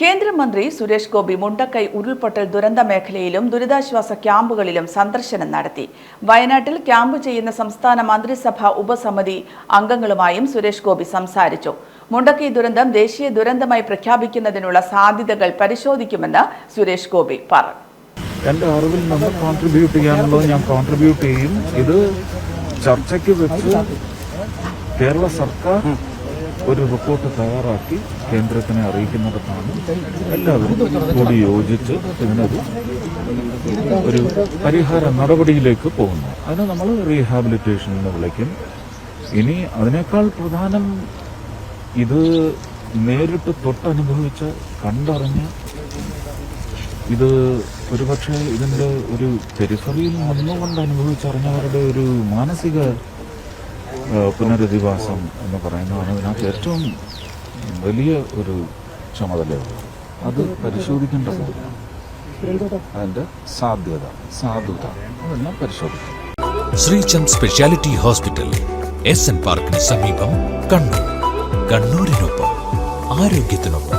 കേന്ദ്രമന്ത്രി സുരേഷ് ഗോപി മുണ്ടക്കൈ ഉരുൾപൊട്ടൽ ദുരന്ത മേഖലയിലും ദുരിതാശ്വാസ ക്യാമ്പുകളിലും സന്ദർശനം നടത്തി. വയനാട്ടിൽ ക്യാമ്പ് ചെയ്യുന്ന സംസ്ഥാന മന്ത്രിസഭാ ഉപസമിതി അംഗങ്ങളുമായും സുരേഷ് ഗോപി സംസാരിച്ചു. മുണ്ടക്കൈ ദുരന്തം ദേശീയ ദുരന്തമായി പ്രഖ്യാപിക്കുന്നതിനുള്ള സാധ്യതകൾ പരിശോധിക്കുമെന്ന് സുരേഷ് ഗോപി പറഞ്ഞു. എന്റെ അറിവിൽ നമ്മൾ കോൺട്രിബ്യൂട്ട് ചെയ്യാനുള്ളത് ഞാൻ കോൺട്രിബ്യൂട്ട് ചെയ്യും. ഇത് ചർച്ചയ്ക്ക് വെച്ച് കേരള സർക്കാർ ഒരു റിപ്പോർട്ട് തയ്യാറാക്കി കേന്ദ്രത്തിനെ അറിയിക്കുന്നിടത്താണ് എല്ലാവരും കൂടി യോജിച്ച് ഇതിനൊരു ഒരു പരിഹാര നടപടിയിലേക്ക് പോകുന്നു അതിനെ നമ്മൾ റീഹാബിലിറ്റേഷൻ എന്ന് വിളിക്കും. ഇനി അതിനേക്കാൾ പ്രധാനം ഇത് നേരിട്ട് തൊട്ടനുഭവിച്ച് കണ്ടറിഞ്ഞ് ഇത് ഒരുപക്ഷെ ഇതിന്റെ ഒരു പെരിഫറിയിൽ നിന്നുകൊണ്ട് അനുഭവിച്ചറിഞ്ഞവരുടെ ഒരു മാനസിക പുനരധിവാസം എന്ന് പറയുന്നതാണ് ഇതിനകത്ത് ഏറ്റവും വലിയ ഒരു ചുമതലയുള്ളത് അത് പരിശോധിക്കേണ്ടത് അതിന്റെ സാധ്യത സാധുത അതെല്ലാം പരിശോധിക്കണം. Sreechand speciality hospital S N പാർക്കിന് സമീപം കണ്ണൂർ. കണ്ണൂരിനൊപ്പം ആരോഗ്യത്തിനൊപ്പം.